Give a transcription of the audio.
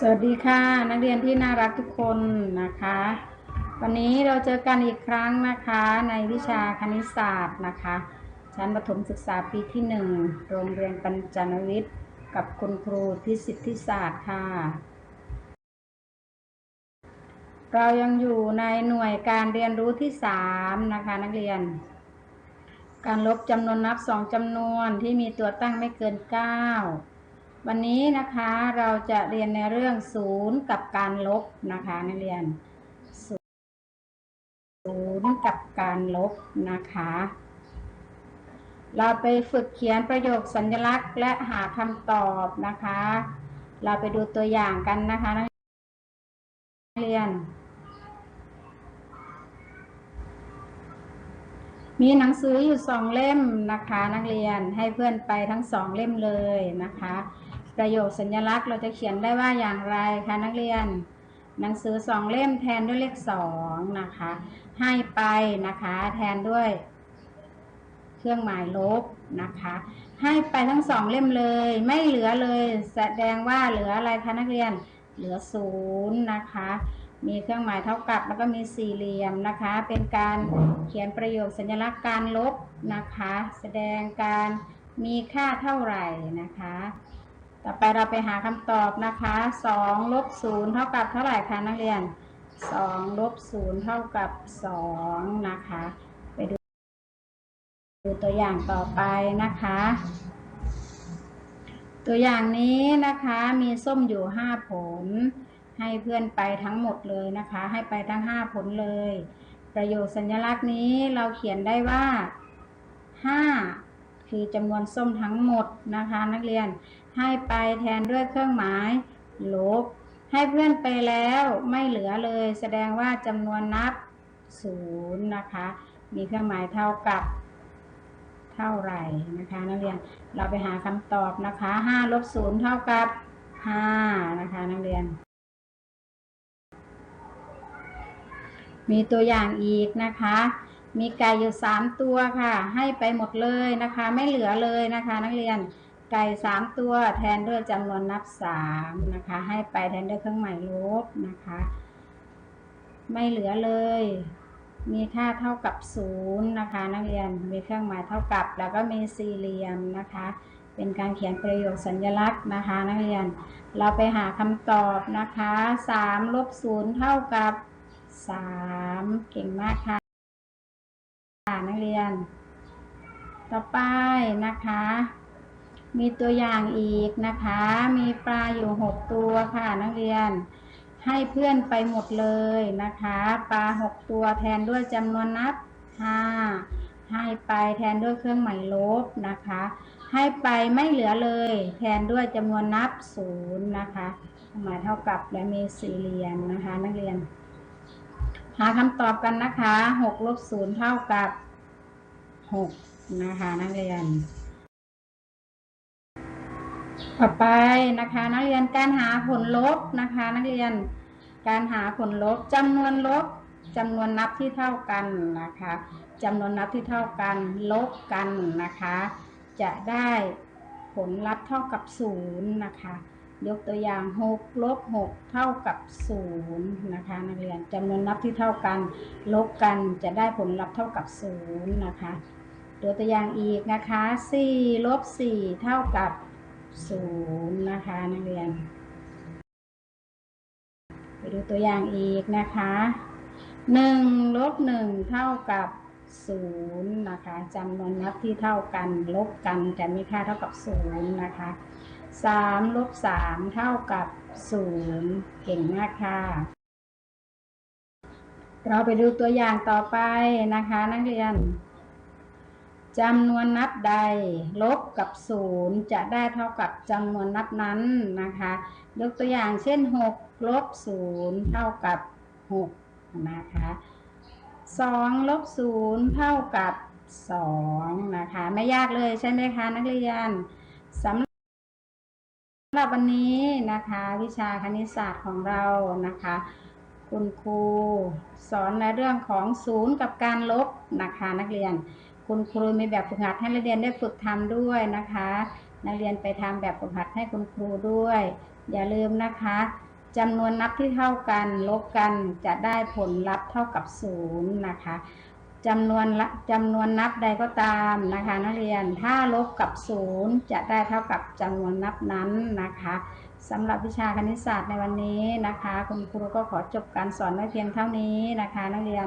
สวัสดีค่ะ นักเรียนที่น่ารักทุกคนนะคะ วันนี้เราเจอกันอีกครั้งนะคะในวิชาคณิตศาสตร์นะคะ ชั้นประถมศึกษาปีที่ 1 โรงเรียนปัญจนวิทย์ กับคุณครูที่สิทธิศาสตร์ค่ะ เรายังอยู่ในหน่วยการเรียนรู้ที่ 3 นะคะนักเรียน การลบจำนวนนับสองจำนวนที่มีตัวตั้งไม่เกิน 9 วันนี้นะคะเราจะเรียนในเรื่องศูนย์กับการลบนะคะนักเรียนศูนย์กับการลบนะคะ เราไปฝึกเขียนประโยคสัญลักษณ์และหาคำตอบนะคะ เราไปดูตัวอย่างกันนะคะนักเรียน มีหนังสืออยู่สองเล่มนะคะ นักเรียนให้เพื่อนไปทั้งสองเล่มเลยนะคะ ประโยคสัญลักษณ์เราจะเขียนได้ว่าอย่างไรคะนักเรียน หนังสือสองเล่มแทนด้วยเลขสองนะคะ ให้ไปนะคะแทนด้วยเครื่องหมายลบนะคะ ให้ไปทั้งสองเล่มเลย ไม่เหลือเลย แสดงว่าเหลืออะไรคะนักเรียน เหลือศูนย์นะคะ มีเครื่องหมายเท่ากับแล้วก็มีสี่เหลี่ยมนะคะ เป็นการเขียนประโยคสัญลักษณ์การลบนะคะ แสดงการมีค่าเท่าไหร่นะคะ ต่อไปเราไปหาคำตอบนะคะสองลบศูนย์เท่ากับเท่าไหร่คะนักเรียนสองลบศูนย์เท่ากับสองนะคะ ไปดูดูตัวอย่างต่อไปนะคะ ตัวอย่างนี้นะคะมีส้มอยู่ห้าผล ให้เพื่อนไปทั้งหมดเลยนะคะ ให้ไปทั้งห้าผลเลย ประโยคสัญลักษณ์นี้เราเขียนได้ว่าห้าคือจำนวนส้มทั้งหมดนะคะ นักเรียน ให้ไปแทนด้วยเครื่องหมาย ลบ ให้เพื่อนไปแล้วไม่เหลือเลย แสดงว่าจำนวนนับศูนย์นะคะ มีเครื่องหมายเท่ากับ เท่าไหร่นะคะนักเรียนเราไปหาคำตอบนะคะห้าลบศูนย์เท่ากับห้านะคะนักเรียน มีตัวอย่างอีกนะคะมีไก่อยู่สามตัวค่ะ ให้ไปหมดเลยนะคะ ไม่เหลือเลยนะคะ นักเรียน ไก่สามตัวแทนด้วยจำนวนนับสามนะคะ ให้ไปแทนด้วยเครื่องหมายลบนะคะ ไม่เหลือเลย มีค่าเท่ากับศูนย์นะคะ นักเรียนมีเครื่องหมายเท่ากับ แล้วก็มีสี่เหลี่ยมนะคะ เป็นการเขียนประโยคสัญลักษณ์นะคะ นักเรียนเราไปหาคำตอบนะคะสามลบศูนย์เท่ากับสามเก่งมากค่ะนักเรียน ต่อไปนะคะ มีตัวอย่างอีกนะคะ มีปลาอยู่หกตัวค่ะนักเรียน ให้เพื่อนไปหมดเลยนะคะ ปลาหกตัวแทนด้วยจำนวนนับห้าให้ไปแทนด้วยเครื่องหมายลบนะคะ ให้ไปไม่เหลือเลย แทนด้วยจำนวนนับศูนย์นะคะหมายเท่ากับและมีสี่เหลี่ยมนะคะ นักเรียน หาคำตอบกันนะคะหกลบศูนย์เท่ากับหกนะคะ นักเรียน ต่อไปนะคะ นักเรียนการหาผลลบนะคะ นักเรียนการหาผลลบจำนวนลบจำนวนนับที่เท่ากันนะคะจำนวนนับที่เท่ากันลบกันนะคะ จะได้ผลลัพธ์เท่ากับศูนย์นะคะ ยกตัวอย่าง6ลบ6เท่ากับ0นะคะ นักเรียนจำนวนนับที่เท่ากัน ลบกันจะได้ผลลัพธ์เท่ากับ0นะคะ ตัวตัวอย่างอีกนะคะ4ลบ4เท่ากับ 0นย์นะคะนักเรียน ไปดูตัวอย่างอีกนะคะ1ลบ1เท่ากับ0นย์นะคะจำนวนนับที่เท่ากันลบกันจะมีค่าเท่ากับ0นย์นะคะ3ลบ3เท่ากับ0เก่งมากค่ะ เราไปดูตัวอย่างต่อไปนะคะ นักเรียน จำนวนนับใดลบกับ 0 จะได้เท่ากับจำนวนนับนั้นนะคะ ยกตัวอย่างเช่น 6 ลบ 0 เท่ากับ 6 นะคะ2ลบ 0 เท่ากับ 2 นะคะ ไม่ยากเลยใช่ไหมคะนักเรียนสำหรับวันนี้นะคะวิชาคณิตศาสตร์ของเรานะคะ คุณครูสอนในเรื่องของศูนย์กับการลบนะคะนักเรียน คุณครูมีแบบฝึกหัดให้นักเรียนได้ฝึกทำด้วยนะคะ นักเรียนไปทำแบบฝึกหัดให้คุณครูด้วย อย่าลืมนะคะจำนวนนับที่เท่ากันลบกันจะได้ผลลัพธ์เท่ากับศูนย์นะคะจำนวนละจำนวนนับใดก็ตามนะคะนักเรียนถ้าลบกับศูนย์จะได้เท่ากับจำนวนนับนั้นนะคะสำหรับวิชาคณิตศาสตร์ในวันนี้นะคะ คุณครูก็ขอจบการสอนไว้เพียงเท่านี้นะคะ นักเรียน